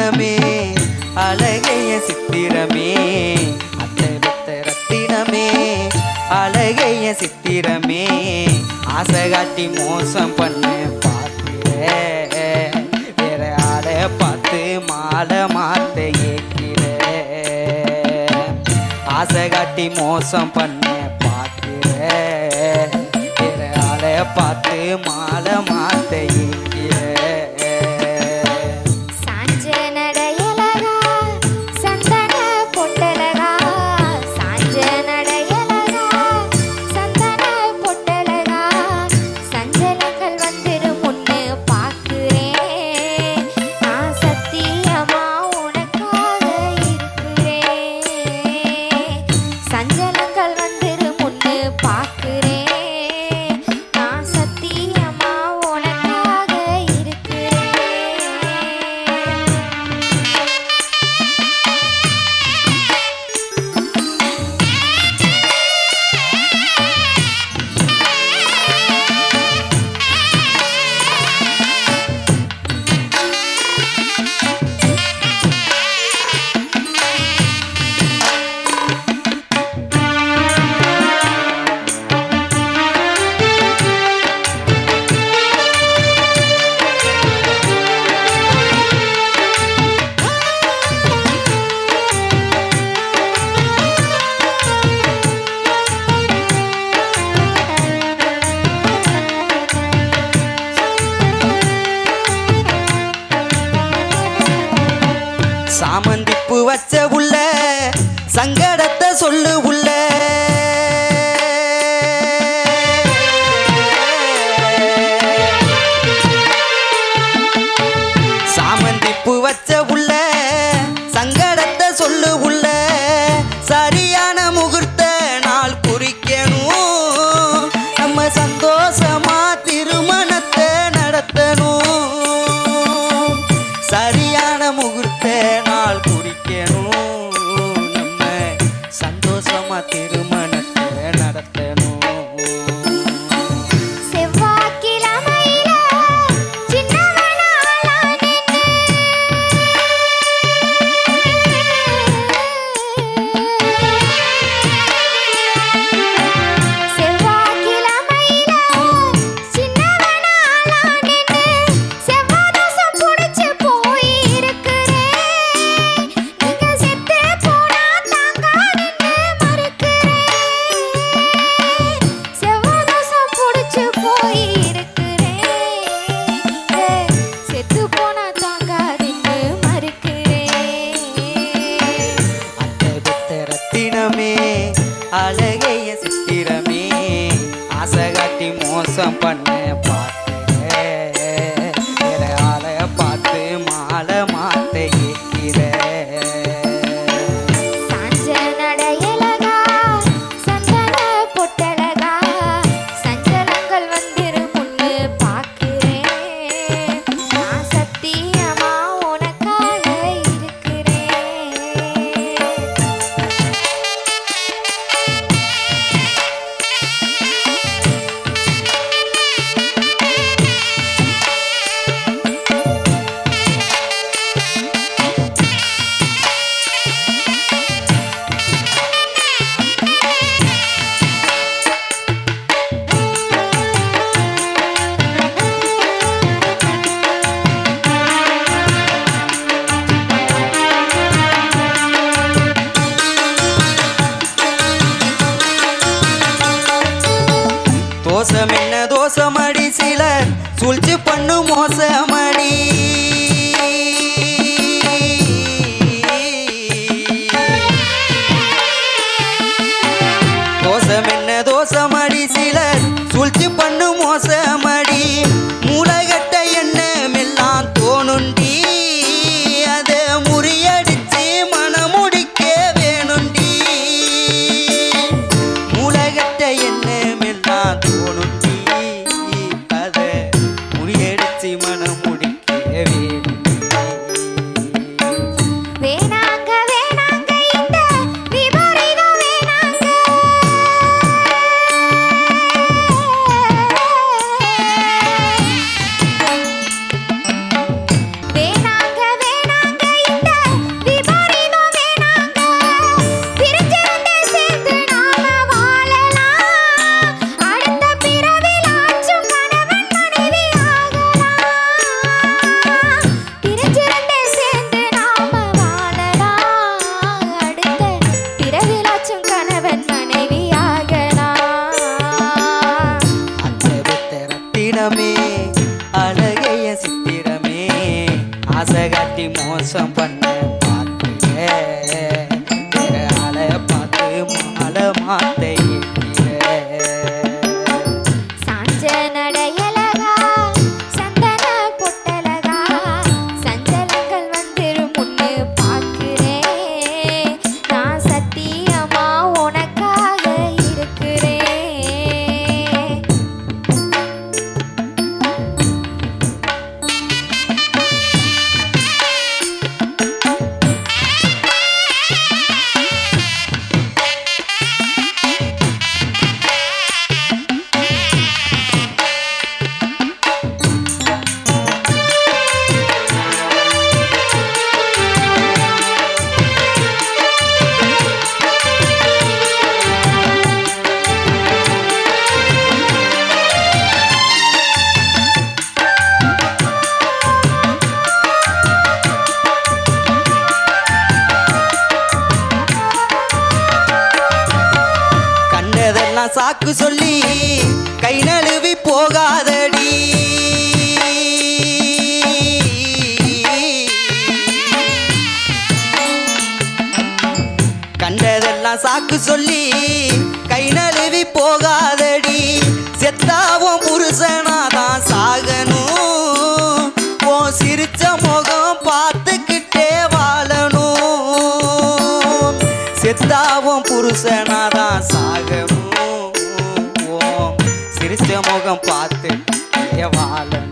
ரத்தினமே அழகைய சித்திரமே அத்தை பத்த ரத்தினமே அழகைய சித்திரமே ஆசை காட்டி மோசம் பண்ண பார்த்து வேற ஆளை பார்த்து மாலை மாத்த ஏற்கிற. ஆசை காட்டி மோசம் பண்ண பார்த்து வேற ஆளை பார்த்து மாலை மாத்த ஏற்கிற. வச்ச உள்ள சங்கடத்தை சொல்லு உள்ள. சாமந்திப்பு வச்ச உள்ள சங்கடத்தை சொல்லு உள்ள. சரியான முகூர்த்த நாள் குறிக்கணும். நம்ம சந்தோஷமா திருமணத்தை நடத்தணும். சரியான முகூர்த்த நாள் அழகைய சித்திரமே. ஆசை காட்டி மோசம் பண்ண பார்த்து சூழ்ச்சி பண்ணு மோசமடி. சாக்கு சொல்லி கை நழுவி போகாதடி. கண்டதெல்லாம் சாக்கு சொல்லி கை நழுவி போகாதடி. செத்தாவும் புருஷனாதான் சாகணும். ஓ சிரிச்ச முகம் பார்த்துக்கிட்டே வாழணும். செத்தாவும் புருஷனாதான் சாகணும். சிரிச்ச முகம் பார்த்துக்கிட்டே வாழணும்